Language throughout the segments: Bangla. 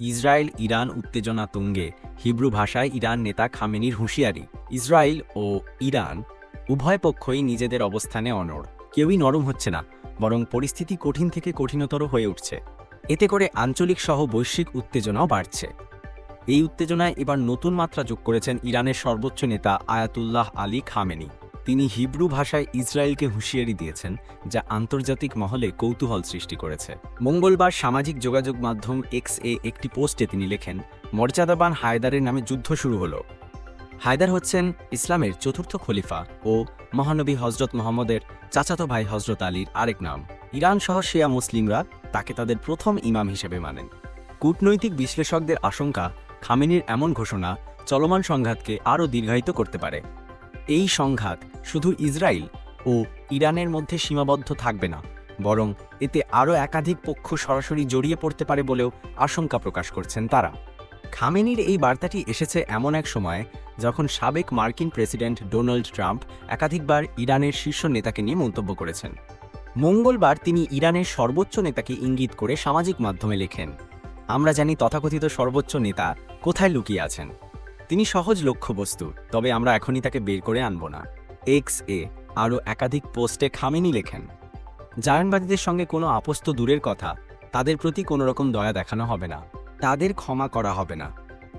ইসরায়েল, ইরান উত্তেজনা তুঙ্গে, হিব্রু ভাষায় ইরান নেতা খামেনির হুঁশিয়ারি। ইসরায়েল ও ইরান উভয় পক্ষই নিজেদের অবস্থানে অনড়। কেউই নরম হচ্ছে না, বরং পরিস্থিতি কঠিন থেকে কঠিনতর হয়ে উঠছে। এতে করে আঞ্চলিক সহ বৈশ্বিক উত্তেজনাও বাড়ছে। এই উত্তেজনায় এবার নতুন মাত্রা যোগ করেছেন ইরানের সর্বোচ্চ নেতা আয়াতুল্লাহ আলী খামেনি। তিনি হিব্রু ভাষায় ইসরায়েলকে হুঁশিয়ারি দিয়েছেন, যা আন্তর্জাতিক মহলে কৌতূহল সৃষ্টি করেছে। মঙ্গলবার সামাজিক যোগাযোগ মাধ্যম এক্স এ একটি পোস্টে তিনি লেখেন, মর্যাদাবান হায়দারের নামে যুদ্ধ শুরু হলো। হায়দার হচ্ছেন ইসলামের চতুর্থ খলিফা ও মহানবী হজরত মোহাম্মদের চাচাতো ভাই হজরত আলীর আরেক নাম। ইরান সহ শিয়া মুসলিমরা তাকে তাদের প্রথম ইমাম হিসেবে মানেন। কূটনৈতিক বিশ্লেষকদের আশঙ্কা, খামেনির এমন ঘোষণা চলমান সংঘাতকে আরও দীর্ঘায়িত করতে পারে। এই সংঘাত শুধু ইসরায়েল ও ইরানের মধ্যে সীমাবদ্ধ থাকবে না, বরং এতে আরও একাধিক পক্ষ সরাসরি জড়িয়ে পড়তে পারে বলেও আশঙ্কা প্রকাশ করছেন তারা। খামেনির এই বার্তাটি এসেছে এমন এক সময়ে যখন সাবেক মার্কিন প্রেসিডেন্ট ডোনাল্ড ট্রাম্প একাধিকবার ইরানের শীর্ষ নেতাকে নিয়ে মন্তব্য করেছেন। মঙ্গলবার তিনি ইরানের সর্বোচ্চ নেতাকে ইঙ্গিত করে সামাজিক মাধ্যমে লেখেন, আমরা জানি তথাকথিত সর্বোচ্চ নেতা কোথায় লুকিয়ে আছেন। তিনি সহজ লক্ষ্যবস্তু, তবে আমরা এখনই তাকে বের করে আনব না। এক্স এ আরও একাধিক পোস্টে খামেনি লেখেন। জায়নবাদীদের সঙ্গে কোনো আপোষ তো দূরের কথা, তাদের প্রতি কোনো রকম দয়া দেখানো হবে না, তাদের ক্ষমা করা হবে না।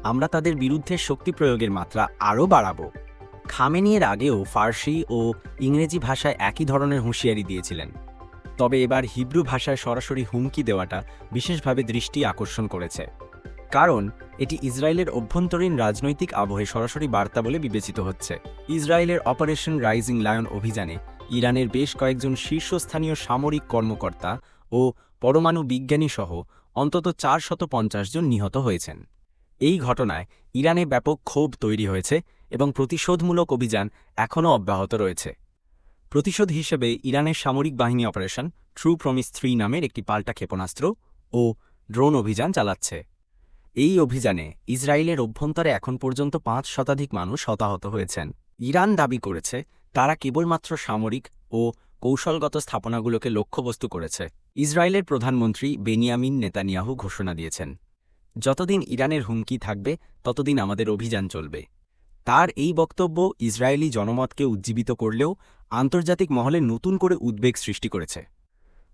আমরা তাদের বিরুদ্ধে শক্তি প্রয়োগের মাত্রা আরও বাড়াবো। খামেনি এর আগেও ফার্সি ও ইংরেজি ভাষায় একই ধরনের হুঁশিয়ারি দিয়েছিলেন। তবে এবার হিব্রু ভাষায় সরাসরি হুমকি দেওয়াটা বিশেষভাবে দৃষ্টি আকর্ষণ করেছে। কারণ, এটি ইসরায়েলের অভ্যন্তরীণ রাজনৈতিক আবহে সরাসরি বার্তা বলে বিবেচিত হচ্ছে। ইসরায়েলের অপারেশন রাইজিং লায়ন অভিযানে ইরানের বেশ কয়েকজন শীর্ষস্থানীয় সামরিক কর্মকর্তা ও পরমাণু বিজ্ঞানী সহ অন্তত পঞ্চাশ জন নিহত হয়েছেন। এই ঘটনায় ইরানে ব্যাপক ক্ষোভ তৈরি হয়েছে এবং প্রতিশোধমূলক অভিযান এখনও অব্যাহত রয়েছে। প্রতিশোধ হিসেবে ইরানের সামরিক বাহিনী অপারেশন ট্রু প্রমিস থ্রি নামের একটি পাল্টা ক্ষেপণাস্ত্র ও ড্রোন অভিযান চালাচ্ছে। এই অভিযানে ইসরায়েলের অভ্যন্তরে এখন পর্যন্ত পাঁচ শতাধিক মানুষ হতাহত হয়েছেন। ইরান দাবি করেছে, তারা কেবলমাত্র সামরিক ও কৌশলগত স্থাপনাগুলোকে লক্ষ্যবস্তু করেছে। ইসরায়েলের প্রধানমন্ত্রী বেনিয়ামিন নেতানিয়াহু ঘোষণা দিয়েছেন, যতদিন ইরানের হুমকি থাকবে, ততদিন আমাদের অভিযান চলবে। তার এই বক্তব্য ইসরায়েলি জনমতকে উজ্জীবিত করলেও আন্তর্জাতিক মহলে নতুন করে উদ্বেগ সৃষ্টি করেছে।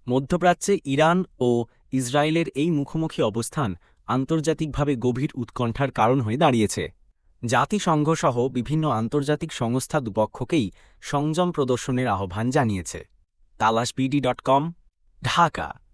মধ্যপ্রাচ্যে ইরান ও ইসরায়েলের এই মুখোমুখি অবস্থান আন্তর্জাতিকভাবে গভীর উৎকণ্ঠার কারণ হয়ে দাঁড়িয়েছে। জাতিসংঘসহ বিভিন্ন আন্তর্জাতিক সংস্থা দুপক্ষকেই সংযম প্রদর্শনের আহ্বান জানিয়েছে। TalashBD dot com, Dhaka.